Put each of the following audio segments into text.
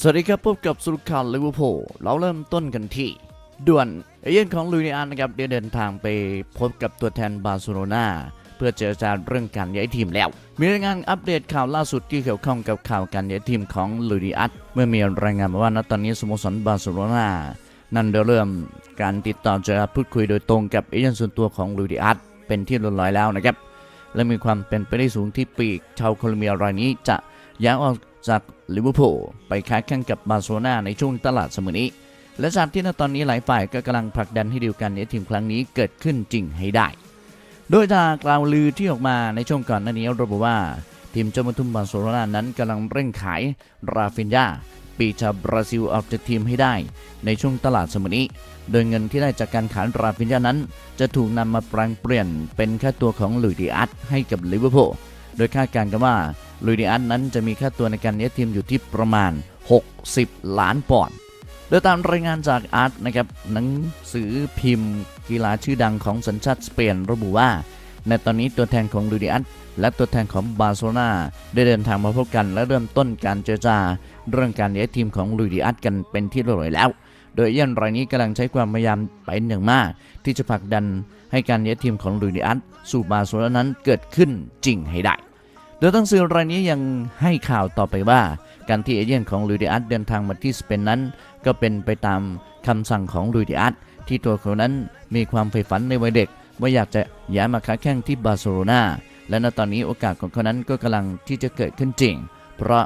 สวัสดีครับพบกับสรุปข่าวลิเวอร์พูลเราเริ่มต้นกันที่ด่วนเอเย่นของลุยนิอันนะครับได้เดินทางไปพบกับตัวแทนบาร์เซโลนาเพื่อเจรจาเรื่องการย้ายทีมแล้ว มีรายงานอัปเดตข่าวล่าสุดที่เกี่ยวข้องกับข่าวการย้ายทีมของลุยนิอันเมื่อมีรายงานมาว่าณตอนนี้สโมสรบาร์เซโลนานั้นได้เริ่มการติดต่อเจรจาพูดคุยโดยตรงกับเอเย่นส่วนตัวของลุยนิอันเป็นที่เรียบร้อยแล้วนะครับและมีความเป็นไปได้สูงที่ปีกชาวโคลอมเบียรายนี้จะย้ายออก จากลิเวอร์พูลไปค้าแข่งกับบาร์เซโลนาในช่วงตลาดเสมอนี้ และจากที่ณตอนนี้หลายฝ่ายก็กำลังผลักดันให้เดีลการในทีมครั้งนี้เกิดขึ้นจริงให้ได้ โดยจากกล่าวลือที่ออกมาในช่วงก่อนหน้านี้ระบุว่า ทีมเจ้ามุทุมบาร์เซโลนานั้นกำลังเร่งขายราฟินยาปีชาวบราซิลออกจากทีมให้ได้ ในช่วงตลาดเสมอนี้ โดยเงินที่ได้จากการขายราฟินยานั้น จะถูกนำมาแปลงเปลี่ยนเป็นค่าตัวของลุยดิอัสให้กับลิเวอร์พูลโดยคาดการณ์กันว่า ลุยดิอัสนั้นจะมีค่าตัวในการย้ายทีมอยู่ที่ประมาณ 60 ล้านปอนด์โดยตามรายงานจากอาร์ตนะครับหนังสือพิมพ์ กีฬาชื่อดังของสัญชาติสเปนระบุว่า ในตอนนี้ตัวแทนของลุยดิอัสและตัวแทนของบาร์เซโลนาได้เดินทางมาพบกันและเริ่มต้นการเจรจา เรื่องการย้ายทีมของลุยดิอัสกันเป็นที่เรียบร้อยแล้ว โดยเอี้ยนรายนี้กำลังใช้ความพยายามไปอย่างมาก ที่จะผลักดันให้การย้ายทีมของลุยดิอัสสู่บาร์เซโลนานั้นเกิดขึ้นจริงให้ได้ โดยทั้งสื่อรายนี้ยังให้ข่าวต่อไปว่า การที่เอเย่นของลุยดิอัสเดินทางมาที่สเปนนั้น ก็เป็นไปตามคำสั่งของลุยดิอัสที่ตัวเขานั้นมีความใฝ่ฝันในวัยเด็ก ว่าอยากจะย้ายมาค้าแข่งที่บาร์เซโลนาและณตอนนี้โอกาสของเขานั้นก็กำลังที่จะเกิดขึ้นจริง เพราะ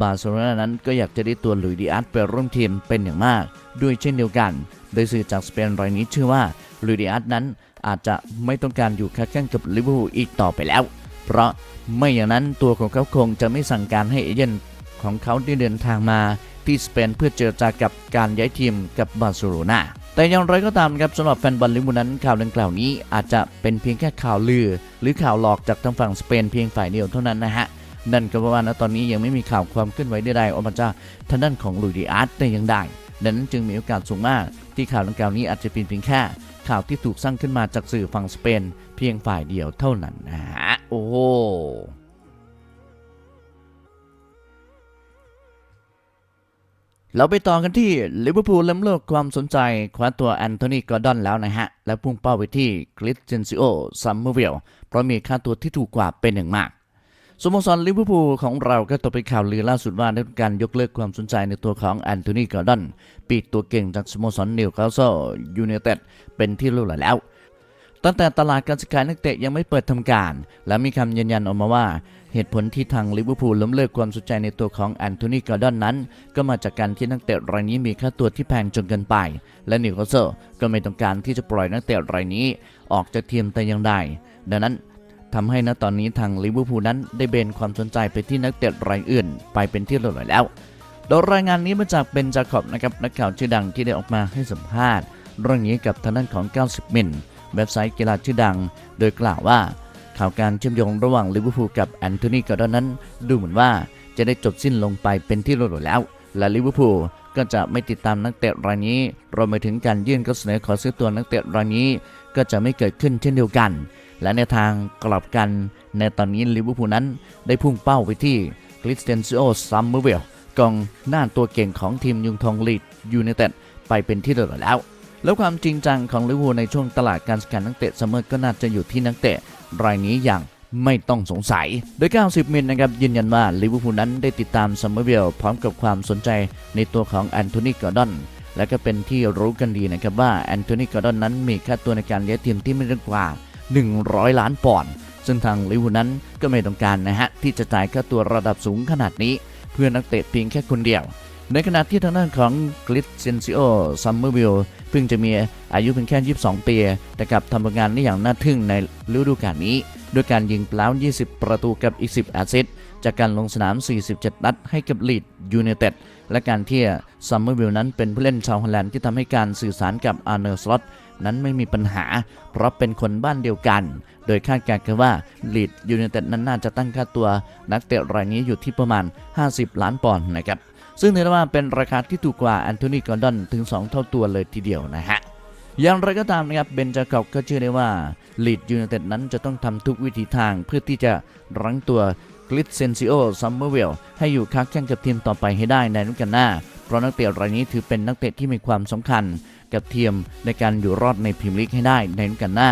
บาร์เซโลนานั้นก็อยากจะได้ตัวลุยดิอัสไปร่วมทีมเป็นอย่างมาก ด้วยเช่นเดียวกัน โดยสื่อจากสเปนรายนี้เชื่อว่าลุยดิอัสนั้นอาจจะไม่ต้องการอยู่ค้าแข่งกับลิเวอร์พูลอีกต่อไปแล้ว เพราะไม่อย่างนั้นตัวของเขาคงจะไม่สั่งการให้เอเย่นของเขาได้เดินทางมาที่สเปนเพื่อเจรจากับการย้ายทีมกับบาร์เซโลนาแต่อย่างไรก็ตามครับสำหรับแฟนบอลลิเวอร์พูนั้นข่าวดังกล่าวนี้อาจจะเป็นเพียงแค่ข่าวลือ หรือข่าวหลอกจากทางฝั่งสเปนเพียงฝ่ายเดียวเท่านั้นนะฮะนั่นก็เพราะว่าณตอนนี้ยังไม่มีข่าวความเคลื่อนไหวใดๆออกมาจากทางด้านของลุยดิอาร์ตแต่ย่างใดดังนั้นจึงมีโอกาสสูงมาก ที่ข่าวดังกล่าวนี้อาจจะเป็นเพียงแค่ข่าวที่ถูกสร้างขึ้นมาจากสื่อฝั่งสเปน เพียงฝ่ายเดียวเท่านั้นนะฮะ โอ้เราไปต่อกันที่ลิเวอร์พูลเริ่มเลิกความสนใจคว้าตัวแอนโทนีกอร์ดอนแล้วนะฮะ และพุ่งเป้าไปที่คริสเจนซิโอซัมเมอร์วิลเพราะมีค่าตัวที่ถูกกว่าเป็นอย่างมากสโมสรลิเวอร์พูลของเราก็ตกเป็นข่าวลือล่าสุดว่าได้การยกเลิกความสนใจในตัวของแอนโทนีกอร์ดอนปีกตัวเก่งจากสโมสรนิวคาสเซิลยูไนเต็ดเป็นที่รู้แล้ว ตั้งแต่ตลาดการซื้อขายนักเตะยังไม่เปิดทำการ และมีคำยืนยันออกมาว่า เหตุผลที่ทางลิเวอร์พูลล้มเลิกความสนใจในตัวของแอนโทนีกอร์ดอนนั้น ก็มาจากการที่นักเตะรายนี้มีค่าตัวที่แพงจนเกินไป และนิวคาสเซิลก็ไม่ต้องการที่จะปล่อยนักเตะรายนี้ ออกจากทีมแต่อย่างใดดังนั้นทำให้ณตอนนี้ทางลิเวอร์พูลนั้นได้เบนความสนใจไปที่นักเตะรายอื่น ไปเป็นที่เรียบร้อยแล้ว โดยรายงานนี้มาจากเบนจาคอบนะครับนักข่าวชื่อดังที่ได้ออกมาให้สัมภาษณ์เรื่องนี้กับทางด้านของ 90 มิล เว็บไซต์กีฬาชื่อดัง โดยกล่าวว่าข่าวการเชื่อมโยงระหว่างลิเวอร์พูลกับแอนโทนีกอร์ดอนนั้น ดูเหมือนว่าจะได้จบสิ้นลงไปเป็นที่เรียบร้อยแล้ว และลิเวอร์พูลก็จะไม่ติดตามนักเตะรายนี้รวมไปถึงการยื่นข้อเสนอขอซื้อตัวนักเตะรายนี้ ก็จะไม่เกิดขึ้นเช่นเดียวกัน และในทางกลับกันในตอนนี้ลิเวอร์พูลนั้นได้พุ่งเป้าไปที่คริสเตนซิโอซัมเมอร์เวลกองหน้าตัวเก่งของทีมยุงทองลีดยูไนเต็ดไปเป็นที่เรียบร้อยแล้ว แล้วความจริงจังของลิเวอร์พูลในช่วงตลาดการสกัดนักเตะซัมเมอร์ก็น่าจะอยู่ที่นักเตะรายนี้อย่างไม่ต้องสงสัย โดย 90 มิลนะครับยืนยันว่าลิเวอร์พูลนั้นได้ติดตามซัมเมอร์เวลพร้อมกับความสนใจในตัวของแอนโทนีกอร์ดอนและก็เป็นที่รู้กันดีนะครับว่าแอนโทนีกอร์ดอนนั้นมีค่าตัวในการเลี้ยงทีมที่ไม่น้อยกว่า 100 ล้านปอนด์ซึ่งทางลิเวอร์พูลนั้นก็ไม่ต้องการนะฮะที่จะจ่ายค่าตัวระดับสูงขนาดนี้ เพื่อนักเตะเพียงแค่คนเดียว ในขณะที่ทางด้านของคริสเซนซิโอซัมเมอร์วิล เพิ่งจะมีอายุเพียงแค่ 22 ปีแต่กลับทำผลงานได้อย่างน่าทึ่งในฤดูกาลนี้ ด้วยการยิงแล้ว20 ประตูกับอีก 10 แอสซิสต์จากการลงสนาม 47 นัดให้กับลีดยูไนเต็ดและการที่ซัมเมอร์วิลนั้นเป็นผู้เล่นชาวฮอลแลนด์ที่ทำให้การสื่อสารกับอาร์เนอร์สล็อตนั้นไม่มีปัญหา เพราะเป็นคนบ้านเดียวกัน โดยคาดการณ์กันว่าลีดยูไนเต็ดนั้นน่าจะตั้งค่าตัวนักเตะรายนี้อยู่ที่ประมาณ 50 ล้านปอนด์นะครับ ซึ่งถือว่าเป็นราคาที่ถูกกว่าแอนโทนีกอร์ดอนถึง 2 เท่าตัวเลยทีเดียวนะฮะอย่างไรก็ตามนะครับเบนจาคอบก็เชื่อได้ว่าลีดยูไนเต็ดนั้นจะต้องทำทุกวิถีทางเพื่อที่จะรั้งตัวกริสเซนซิโอซัมเมอร์เวลให้อยู่ค้าแข่งกับทีมต่อไปให้ได้ในฤดูกาลหน้า เพราะนักเตะรายนี้ถือเป็นนักเตะที่มีความสำคัญกับทีมในการอยู่รอดในพรีเมียร์ลีกให้ได้ในฤดูกาลหน้า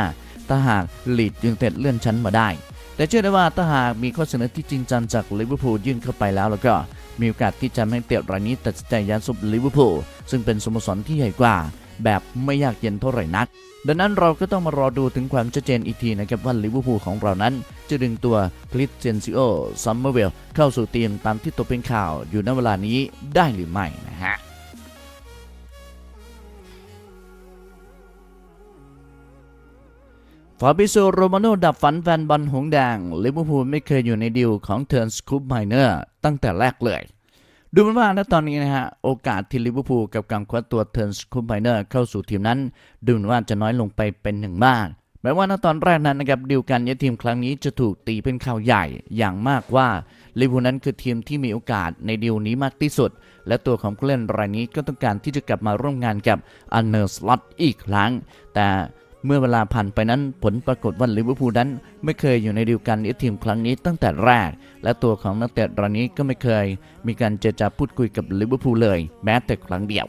ถ้าหากลีดยูไนเต็ดเลื่อนชั้นมาได้ แต่เชื่อได้ว่าถ้าหากมีข้อเสนอที่จริงจังจากลิเวอร์พูลยื่นเข้าไปแล้วแล้วก็ มีโอกาสที่จะให้เตะรายนี้ตัดสินใจย้ายซุปลิเวอร์พูลซึ่งเป็นสโมสรที่ใหญ่กว่า แบบไม่ยากเย็นเท่าไหร่นัก ดังนั้นเราก็ต้องมารอดูถึงความชัดเจนอีกทีนะครับว่าลิเวอร์พูลของเรานั้น จะดึงตัวคริสเซนซิโอซัมเมอร์เวลเข้าสู่ทีมตามที่ตัวเป็นข่าวอยู่ณเวลานี้ได้หรือไม่นะฮะฟาบิโซโรมาโนดับฝันแฟนบอลหงแดงลิเวอร์พูลไม่เคยอยู่ในดีลของเทิร์นสคูปไมเนอร์ ตั้งแต่แรกเลย ดูเหมือนว่าณตอนนี้นะฮะโอกาสที่ลิเวอร์พูลกับการคว้าตัวเทิร์นสคูปไมเนอร์เข้าสู่ทีมนั้น ดูเหมือนว่าจะน้อยลงไปเป็นหนึ่งมากแม้ว่าณตอนแรกนั้นนะครับดีลการย้ายทีมครั้งนี้จะถูกตีเป็นข่าวใหญ่อย่างมากว่าลิเวอร์พูลนั้นคือทีมที่มีโอกาสในดีลนี้มากที่สุด และตัวของผู้เล่นรายนี้ก็ต้องการที่จะกลับมาร่วมงานกับอันเนอร์สล็อตอีกครั้ง แต่ เมื่อเวลาผ่านไปนั้นผลปรากฏว่าลิเวอร์พูลนั้น ไม่เคยอยู่ในดีลการย้ายทีมครั้งนี้ตั้งแต่แรก และตัวของนักเตะรายนี้ก็ไม่เคย มีการเจรจาพูดคุยกับลิเวอร์พูลเลย แม้แต่ครั้งเดียว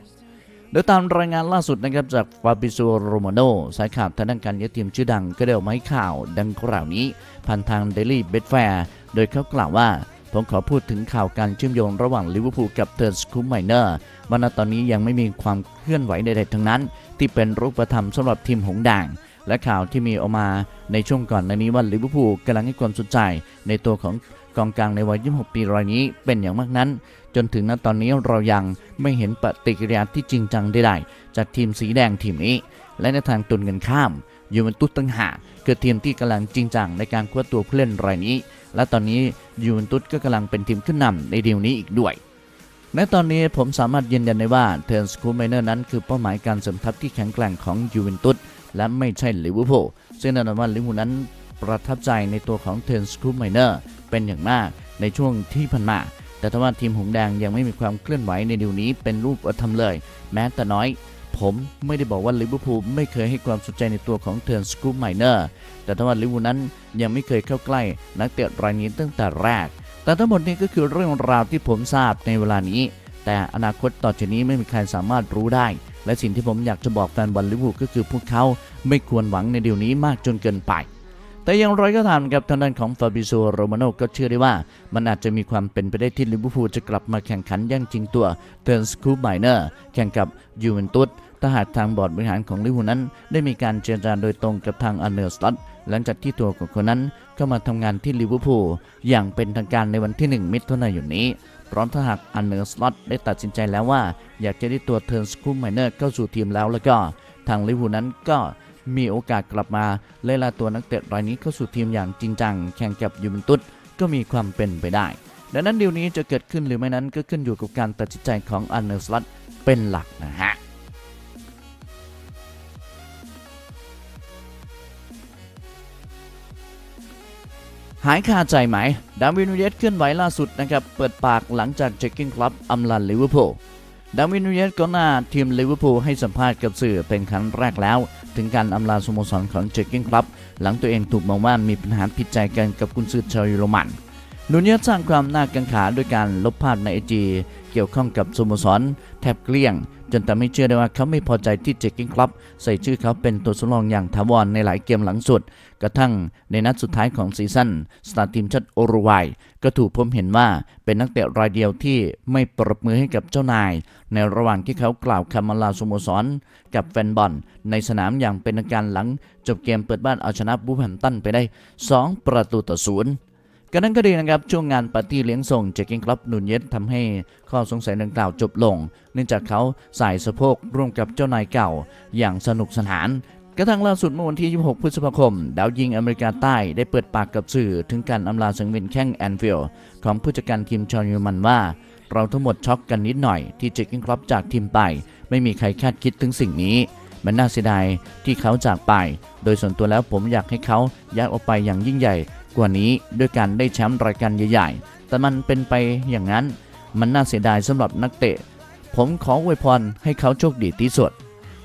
โดยตามรายงานล่าสุดนะครับจากฟาบิโซโรมาโนสายข่าวทางด้านการย้ายทีมชื่อดังก็ได้ออกมาให้ข่าวดังกล่าวนี้ ผ่านทาง Daily b e t f a i r โดยเขากล่าวว่า ผมขอพูดถึงข่าวการเชื่อมโยงระหว่างลิเวอร์พูลกับเทิร์นสคูมไมเนอร์ว่าณตอนนี้ยังไม่มีความเคลื่อนไหวใดๆทั้งนั้น ที่เป็นรูปธรรมสำหรับทีมหงส์แดงและข่าวที่มีออกมาในช่วงก่อนหน้านี้ว่าลิเวอร์พูลกำลังให้ความสนใจ ในตัวของกองกลางในวัย 26 ปีรายนี้เป็นอย่างมากนั้น จนถึงณตอนนี้เรายังไม่เห็นปฏิกิริยาที่จริงจังใดๆจากทีมสีแดงทีมนี้ และในทางตรงกันข้ามยูเวนตุสตั้งหากคือทีมที่กำลังจริงจังในการคว้าตัวผู้เล่นรายนี้และตอนนี้ยูเวนตุสก็กำลังเป็นทีมขึ้นนำในดีลนี้อีกด้วยในตอนนี้ผมสามารถยืนยันได้ว่าเทอร์นสคูไมเนอร์นั้นคือเป้าหมายการเสริมทัพที่แข็งแกร่งของยูเวนตุสและไม่ใช่ลิเวอร์พูลซึ่งแน่นอนว่าลิเวอร์พูลนั้นประทับใจในตัวของเทอร์นสคูไมเนอร์เป็นอย่างมากในช่วงที่ผ่านมา แต่ถ้าว่าทีมหงสแดงยังไม่มีความเคลื่อนไหวในดีลนี้เป็นรูปธรรมเลย แม้แต่น้อย ผมไม่ได้บอกว่าลิเวอร์พูลไม่เคยให้ความสนใจในตัวของเทิร์นสกูปไมเนอร์แต่ถ้าว่าลิเวอร์พูลนั้นยังไม่เคยเข้าใกล้นักเตะรายนี้ตั้งแต่แรก แต่ทั้งหมดนี้ก็คือเรื่องราวที่ผมทราบในเวลานี้ แต่อนาคตต่อจากนี้ไม่มีใครสามารถรู้ได้ และสิ่งที่ผมอยากจะบอกแฟนบอลลิเวอร์พูลก็คือพวกเขาไม่ควรหวังในเดีลนี้มากจนเกินไปแต่อย่างไรก็ตามครับทางด้านของฟาบิโซโรมาโนก็เชื่อได้ว่า มันอาจจะมีความเป็นไปได้ที่ลิเวอร์พูลจะกลับมาแข่งขันย่างจริงตัวเทิร์นสคูปไมเนอร์แข่งกับยูเวนตุส ถ้าหากทางบอร์ดบริหารของลิเวอร์พูลนั้น ได้มีการเจรจาโดยตรงกับทางอันเนอร์สตัดหลังจากที่ตัวของคนนั้นเข้ามาทำงานที่ลิเวอร์พูลอย่างเป็นทางการในวันที่ 1 มิถุนายนนี้พร้อมถ้าหากอันเนอร์สล็อตได้ตัดสินใจแล้วว่า อยากจะได้ตัวเทิร์นสคูปไมเนอร์เข้าสู่ทีมแล้วแล้วก็ ทางลิเวอร์พูลนั้นก็มีโอกาสกลับมาเล่นลาตัวนักเตะรายนี้เข้าสู่ทีมอย่างจริงจังแข่งกับยูเวนตุสก็มีความเป็นไปได้ ดังนั้นดีลนี้จะเกิดขึ้นหรือไม่นั้นก็ขึ้นอยู่กับการตัดสินใจของอันเนอร์สล็อตเป็นหลักนะฮะ หายคาใจไหม ดาวินนูเยสเคลื่อนไหวล่าสุดนะครับ เปิดปากหลังจากเจ็กกิ้งคลับอำลาลิเวอร์พูล ดาวินนูเยสก็หน้าทีมลิเวอร์พูลให้สัมภาษณ์กับสื่อเป็นครั้งแรกแล้ว ถึงการอำลาสโมสรของเจ็กกิ้งคลับหลังตัวเองถูกมองว่ามีปัญหาผิดใจกันกับกุนซือชาวเยอรมัน นูเนียสสร้างความน่ากังขาด้วยการลบภาพในไอจีเกี่ยวข้องกับสโมสรแทบเกลี้ยง จนทำให้เชื่อได้ว่าเขาไม่พอใจที่เจ็กกิ้งคลับใส่ชื่อเขาเป็นตัวสำรองอย่างถาวรในหลายเกมหลังสุด กระทั่งในนัดสุดท้ายของซีซั่นสตาร์ทีมชาติโอรุกวัยก็ถูกพบเห็นว่าเป็นนักเตะรายเดียวที่ไม่ปรบมือให้กับเจ้านาย ในระหว่างที่เขากล่าวคำลาสโมสรกับแฟนบอลในสนามอย่างเป็นทางการหลังจบเกมเปิดบ้านเอาชนะบูแฮมตันไปได้ 2 ประตูต่อศูนย์ กันนั้นก็ดีนะครับ ช่วงงานปาร์ตี้เลี้ยงส่งเจคกิ้งคลับนูนเยสทำให้ข้อสงสัยดังกล่าวจบลง เนื่องจากเขาใส่สะโพกร่วมกับเจ้านายเก่า อย่างสนุกสนานกระทั่งล่าสุดเมื่อวันที่ 26 พฤษภาคม ดาวยิงอเมริกาใต้ได้เปิดปากกับสื่อถึงการอำลาสังเวียนแข้งแอนฟิลด์ของผู้จัดการทีมชาวเยอรมันว่า เราทั้งหมดช็อกกันนิดหน่อยที่เจคกิ้งคลับจากทีมไป ไม่มีใครคาดคิดถึงสิ่งนี้ มันน่าเสียดายที่เขาจากไป โดยส่วนตัวแล้วผมอยากให้เขาย้ายออกไปอย่างยิ่งใหญ่ กว่านี้ด้วยการได้แชมป์รายการใหญ่ๆ แต่มันเป็นไปอย่างนั้นมันน่าเสียดายสำหรับนักเตะ ผมขออวยพรให้เขาโชคดีที่สุด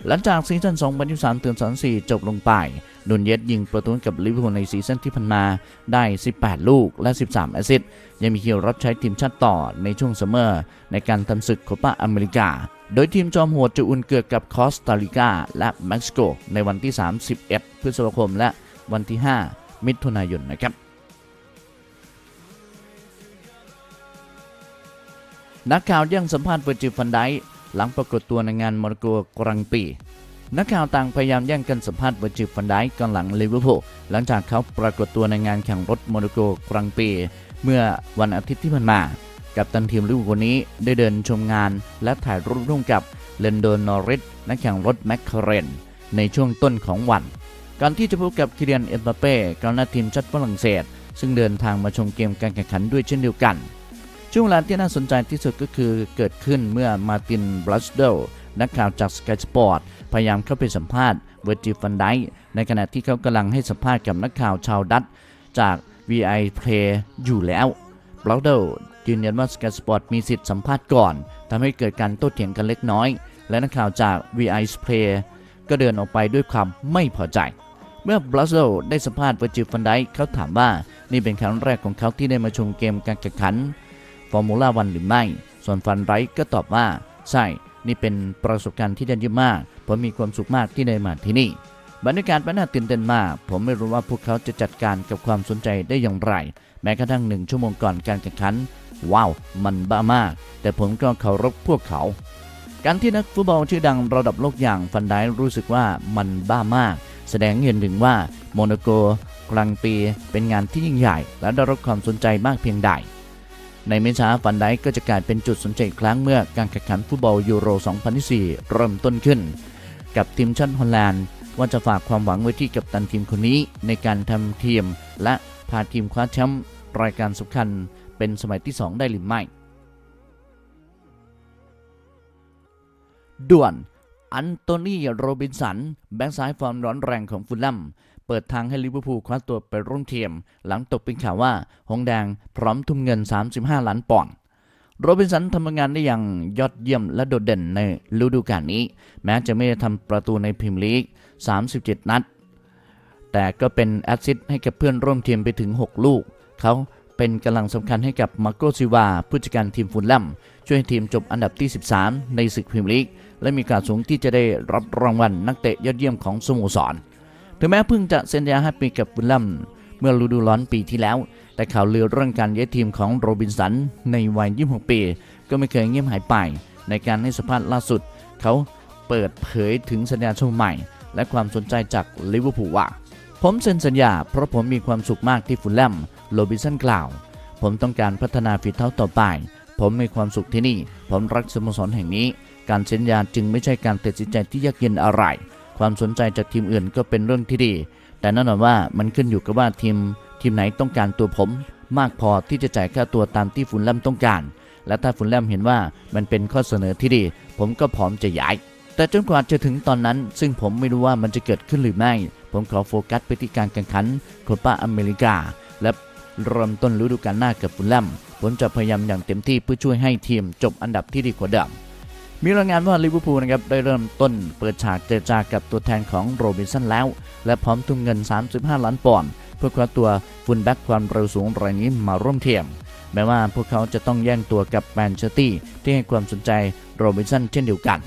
หลังจากซีซั่น2023ถึง24จบลงไปนุนเยสยิงประตูกับลิเวอร์พูลในซีซั่นที่ผ่านมาได้ 18 ลูกและ 13 แอสซิสต์ยังมีคิวรับใช้ทีมชาติต่อในช่วงซัมเมอร์ในการทำศึกโคปาอเมริกา โดยทีมจอมโหดจะอุ่นเกือกกับคอสตาริกาและเม็กซิโกในวันที่ 31 พฤษภาคมและวันที่ 5 มิถุนายนนะครับ นักข่าวยังสัมภาษณ์เวอร์จิฟันไดหลังปรากฏตัวในงานโมนาโกกรังปี นักข่าวต่างพยายามแย่งกันสัมภาษณ์เวอร์จิฟันไดก่อนหลังลิเวอร์พูลหลังจากเขาปรากฏตัวในงานแข่งรถโมนาโกกรังปี เมื่อวันอาทิตย์ที่ผ่านมา กับตันทีมลิเวอร์พูลนี้ได้เดินชมงาน และถ่ายรูปร่วมกับเลนโดนอริสนักแข่งรถแมคคาเรนในช่วงต้นของวันก่อนที่จะพบกับคิเลียนเอ็มบัปเป้กองหน้าทีมชาติฝรั่งเศส ซึ่งเดินทางมาชมเกมการแข่งขันด้วยเช่นเดียวกัน ช่วงเวลาที่น่าสนใจที่สุดก็คือเกิดขึ้นเมื่อมาตินบลัสเดลนักข่าวจากสกายสปอร์ตพยายามเข้าไปสัมภาษณ์เวอร์จิฟันไดในขณะที่เขากำลังให้สัมภาษณ์กับนักข่าวชาวดัตช์จาก VI Play อยู่แล้วบลัสเดลยืนยันว่าสกายสปอร์ตมีสิทธิ์สัมภาษณ์ก่อนทำให้เกิดการโต้เถียงกันเล็กน้อย และนักข่าวจาก VI Play ก็เดินออกไปด้วยความไม่พอใจเมื่อบลัสเดลได้สัมภาษณ์เวอร์จิฟันไดเขาถามว่า นี่เป็นครั้งแรกของเขาที่ได้มาชมเกมการแข่งขัน ฟอร์มูล่าวันหรือไม่ ส่วนฟันไรท์ก็ตอบว่า ใช่ นี่เป็นประสบการณ์ที่ยอดเยี่ยมมาก ผมมีความสุขมากที่ได้มาที่นี่ บรรยากาศมันน่าตื่นเต้นมาก ผมไม่รู้ว่าพวกเขาจะจัดการกับความสนใจได้อย่างไร แม้กระทั่งหนึ่งชั่วโมงก่อนการแข่งขัน ว้าว มันบ้ามาก แต่ผมก็เคารพพวกเขา การที่นักฟุตบอลชื่อดังระดับโลกอย่างฟันไดรู้สึกว่ามันบ้ามาก แสดงเห็นถึงว่าโมนาโกกลางปีเป็นงานที่ยิ่งใหญ่และได้รับความสนใจมากเพียงใด ในไม่ช้าฟันไดก็จะกลายเป็นจุดสนใจอีกครั้งเมื่อการแข่งขันฟุตบอลยูโร 2024 เริ่มต้นขึ้น กับทีมชาติฮอลแลนด์ว่าจะฝากความหวังไว้ที่กัปตันทีมคนนี้ ในการทำทีมและพาทีมคว้าแชมป์รายการสำคัญเป็นสมัยที่ 2 ได้หรือไม่ด่วน อันโตนีโรบินสัน แบ็กซ้ายฟอร์มร้อนแรงของฟุลแลม ปิดทางให้ลิเวอร์พูลคว้าตัวไปร่วมทีม หลังตกเป็นข่าวว่าหงแดงพร้อมทุ่มเงิน 35 ล้านปอนด์โรบินสันทำงานได้อย่างยอดเยี่ยมและโดดเด่นในฤดูกาลนี้ แม้จะไม่ได้ทำประตูในพรีเมียร์ลีก 37 นัด แต่ก็เป็นแอสซิสต์ให้กับเพื่อนร่วมทีมไปถึง 6 ลูก เขาเป็นกำลังสำคัญให้กับมาโกซิวาผู้จัดการทีมฟุลแลมช่วยให้ทีมจบอันดับที่ 13 ในศึกพรีเมียร์ลีก และมีการสูงที่จะได้รับรางวัลนักเตะยอดเยี่ยมของสโมสร ถึงแม้เพิ่งจะเซ็นสัญญา5ปีกับฟุลแลมเมื่อฤดูร้อนปีที่แล้ว แต่ข่าวลือเรื่องการย้ายทีมของโรบินสันในวัย 26 ปี ก็ไม่เคยเงียบหายไป ในการให้สัมภาษณ์ล่าสุด เขาเปิดเผยถึงสัญญาฉบับใหม่ และความสนใจจากลิเวอร์พูลว่า ผมเซ็นสัญญา เพราะผมมีความสุขมากที่ฟุลแลมโรบินสันกล่าว ผมต้องการพัฒนาฝีเท้าต่อไป ผมมีความสุขที่นี่ ผมรักสโมสรแห่งนี้ การเซ็นสัญญาจึงไม่ใช่การตัดสินใจที่ยากเย็นอะไร ความสนใจจากทีมอื่นก็เป็นเรื่องที่ดี แต่แน่นอนว่ามันขึ้นอยู่กับว่าทีมทีมไหนต้องการตัวผม มากพอที่จะจ่ายค่าตัวตามที่ฟุลแลมต้องการ และถ้าฟุลแลมเห็นว่ามันเป็นข้อเสนอที่ดี ผมก็พร้อมจะย้าย แต่จนกว่าจะถึงตอนนั้น ซึ่งผมไม่รู้ว่ามันจะเกิดขึ้นหรือไม่ ผมขอโฟกัสไปที่การแข่งขันโคปาอเมริกา และเริ่มต้นฤดูกาลหน้ากับฟุลแลมผมจะพยายามอย่างเต็มที่เพื่อช่วยให้ทีมจบอันดับที่ดีกว่าเดิม มีรายงานว่าลิเวอร์พูลนะครับได้เริ่มต้นเปิดฉากเจรจากับตัวแทนของโรบินสันแล้ว และพร้อมทุ่มเงิน 35 ล้านปอนด์เพื่อคว้าตัวฟุลแบ็กความเร็วสูงรายนี้มาร่วมเทียม แม้ว่าพวกเขาจะต้องแย่งตัวกับแมนเชสเตอร์ที่ให้ความสนใจโรบินสันเช่นเดียวกัน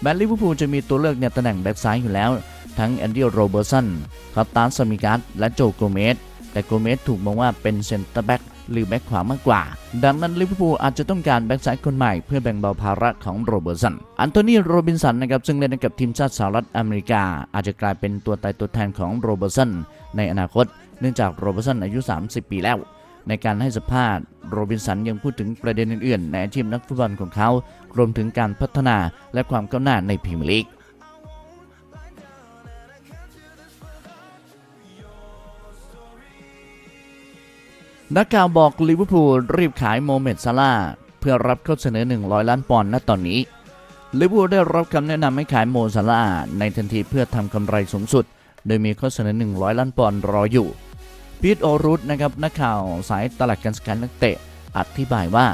แม้ลิเวอร์พูลจะมีตัวเลือกในตำแหน่งแบ็กซ้ายอยู่แล้ว ทั้งแอนดี้โรเบอร์สันคาตาสมิกัสและโจโกเมสแต่โกเมสถูกมองว่าเป็นเซนเตอร์แบ็ก หรือแบ็กขวามากกว่า ดังนั้นลิเวอร์พูลอาจจะต้องการแบ็กซ้ายคนใหม่เพื่อแบ่งเบาภาระของโรเบอร์สัน อันโทนีโรบินสันนะครับซึ่งเล่นกับทีมชาติสหรัฐอเมริกา อาจจะกลายเป็นตัวตายตัวแทนของโรเบอร์สันในอนาคต เนื่องจากโรเบอร์สันอายุ 30 ปีแล้ว ในการให้สัมภาษณ์โรบินสันยังพูดถึงประเด็นอื่นๆ ในอาชีพนักฟุตบอลของเขารวมถึงการพัฒนาและความก้าวหน้าในพรีเมียร์ลีก นักข่าวบอกลิเวอร์พูลรีบขายโมเมดซาลาเพื่อรับข้อเสนอ 100 ล้านปอนด์ณตอนนี้ลิเวอร์พูลได้รับคำแนะนำให้ขายโมซาลาในทันทีเพื่อทำกำไรสูงสุด โดยมีข้อเสนอ 100 ล้านปอนด์รออยู่พีทโอรุสนะครับนักข่าวสายตลาดการสกัดนักเตะอธิบายว่า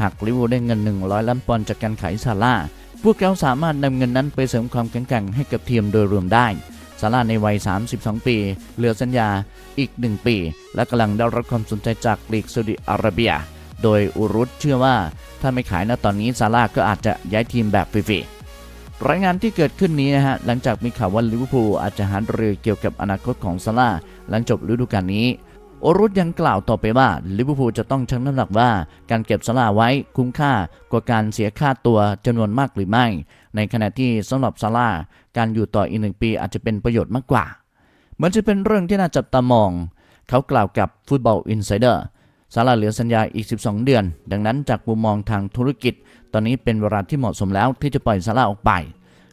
หากลิเวอร์พูลได้เงิน 100 ล้านปอนด์จากการขายซาลาพวกเขาสามารถนำเงินนั้นไปเสริมความแข็งแกร่งให้กับทีมโดยรวมได้ ซาร่าในวัย 32 ปี เหลือสัญญาอีก 1 ปี และกำลังได้รับความสนใจจากลีกซาอุดิอาระเบีย โดยอุรุตเชื่อว่าถ้าไม่ขายณตอนนี้ซาร่าก็อาจจะย้ายทีมแบบฟรีๆรายงานที่เกิดขึ้นนี้นะฮะหลังจากมีข่าวว่าลิเวอร์พูลอาจจะหารือเกี่ยวกับอนาคตของซาร่าหลังจบฤดูกาลนี้โอรุตยังกล่าวต่อไปว่าลิเวอร์พูลจะต้องชั่งน้ำหนักว่า การเก็บซาร่าไว้คุ้มค่ากว่าการเสียค่าตัวจำนวนมากหรือไม่ ในขณะที่สำหรับซาร่าการอยู่ต่ออีกหนึ่งปีอาจจะเป็นประโยชน์มากกว่า มันจะเป็นเรื่องที่น่าจับตามอง เขากล่าวกับฟุตบอลอินไซเดอร์ซาร่าเหลือสัญญาอีก 12 เดือน ดังนั้นจากมุมมองทางธุรกิจ ตอนนี้เป็นเวลาที่เหมาะสมแล้วที่จะปล่อยซาร่าออกไป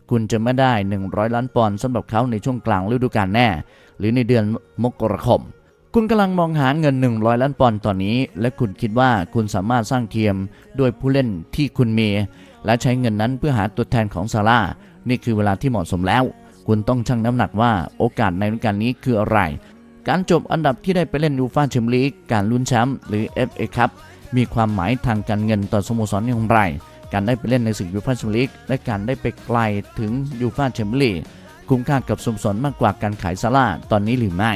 คุณจะไม่ได้ 100 ล้านปอนด์สำหรับเขาในช่วงกลางฤดูกาลแน่ หรือในเดือนมกราคมคุณกำลังมองหาเงิน 100 ล้านปอนด์ตอนนี้ และคุณคิดว่าคุณสามารถสร้างเทียมด้วยผู้เล่นที่คุณมี และใช้เงินนั้นเพื่อหาตัวแทนของซาร่า นี่คือเวลาที่เหมาะสมแล้ว คุณต้องชั่งน้ำหนักว่าโอกาสในฤดูกาลนี้คืออะไร การจบอันดับที่ได้ไปเล่นยูฟ่าแชมเปี้ยนลีก การลุ้นแชมป์หรือ FA คัพมีความหมายทางการเงินต่อสโมสรอย่างไร การได้ไปเล่นในศึกยูฟ่าแชมเปี้ยนลีกและการได้ไปไกลถึงยูฟ่าแชมเปี้ยนลีกคุ้มค่ากับสโมสรมากกว่าการขายซาร่าตอนนี้หรือไม่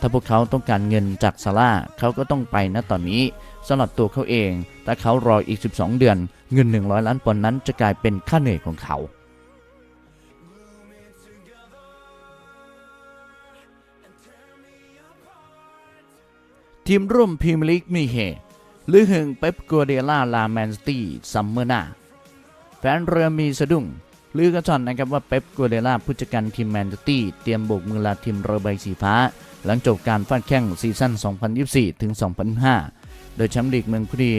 ถ้าพวกเขาต้องการเงินจากซาร่าเขาก็ต้องไปณตอนนี้ สำหรับตัวเขาเองถ้าเขารออีก 12 เดือน เงิน 100 ล้านปอนด์นั้นจะกลายเป็นค่าเหนื่อยของเขา ทีมร่วมพรีเมียร์ลีกมีเฮหรือหึงเป๊ปกัวเดล่าลาแมนสตี้ซัมเมอร์นาแฟนเรือมีสะดุ้งลือกระชอนนะครับว่าเป๊ปกัวเดล่าผู้จัดการทีมแมนเชสเตอร์เตรียมโบกมือลาทีมเรือใบสีฟ้า หลังจบการฟาดแข่งซีซั่น 2024 ถึง 2025 โดยแชมป์ลีกเมืองพุดี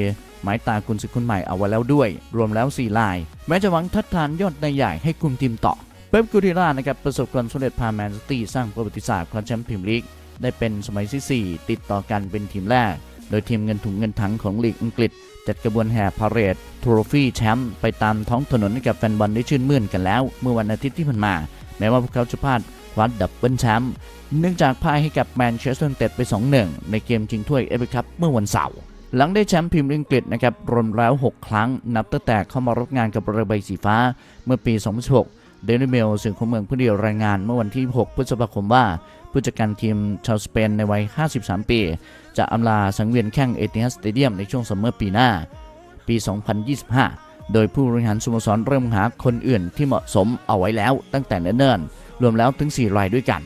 หมายตากุนศึกคนใหม่เอาไว้แล้วด้วย รวมแล้ว 4 ลาย แม้จะหวังทัดทานยอดในใหญ่ให้คุมทีมต่อ เป๊ปกัวเดล่านะครับประสบความสำเร็จพาแมนเชสเตอร์สร้างประวัติศาสตร์คว้าแชมป์พรีเมียร์ลีกได้เป็นสมัยที่ 4 ติดต่อกันเป็นทีมแรก โดยทีมเงินถุงเงินถังของลีกอังกฤษ จัดกระบวนแห่พาเหรดทรฟี่แชมป์ไปตามท้องถนนให้กับแฟนบอลได้ชื่นมื่นกันแล้ว เมื่อวันอาทิตย์ที่ผ่านมา แม้ว่าพวกเขาจะพลาดคว้าดับเบิลแชมป์เนื่องจากพ่ายให้กับแมนเชสเตอร์ยูไนเต็ดไป 2-1 ในเกมชิงถ้วยเอฟเอคัพเมื่อวันเสาร์ หลังได้แชมป์พรีเมียร์อังกฤษนะครับรวมแล้ว 6 ครั้ง นับตั้งแต่เข้ามารับงานกับเรือใบสีฟ้า เมื่อปี 2016 เดลิเมลสื่อของเมืองผู้เดียวรายงานเมื่อวันที่ 6 พฤษภาคมว่า ผู้จัดการทีมชาวสเปนในวัย 53 ปี จะอำลาสังเวียนแข่งเอติฮัดสเตเดียมในช่วงซัมเมอร์ปีหน้า ปี 2025 โดยผู้บริหารสโมสรเริ่มหาคนอื่นที่เหมาะสมเอาไว้แล้วตั้งแต่เนิ่นๆรวมแล้วถึง 4 รายด้วยกัน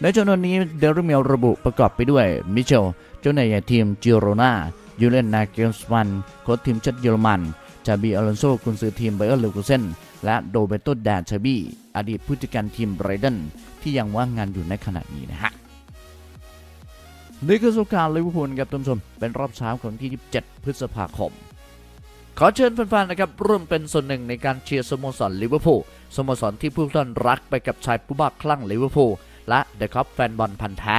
ในจำนวนนี้เดลิเมลระบุประกอบไปด้วยมิเชลเจ้าหน้าที่ทีมจิโรนา ยูเลนนาเกลส์มันโค้ชทีมชาติเยอรมันจาบีอลอนโซกุนซือทีมไบเออร์เลวกูเซนและโดเบโตแดนชาบีอดีตผู้จัดการทีมไบรตันที่ยังว่างงานอยู่ในขณะนี้นะฮะนี่คือสุการลิเวอร์พูลครับท่านผู้ชม เป็นรอบเช้าของที่ 27 พฤษภาคม ขอเชิญแฟนๆนะครับร่วมเป็นส่วนหนึ่งในการเชียร์สโมสรลิเวอร์พูลสโมสรที่ผู้ท่านรักไปกับชายผู้บ้าคลั่งลิเวอร์พูลและเดอะคัพแฟนบอลพันธ์แท้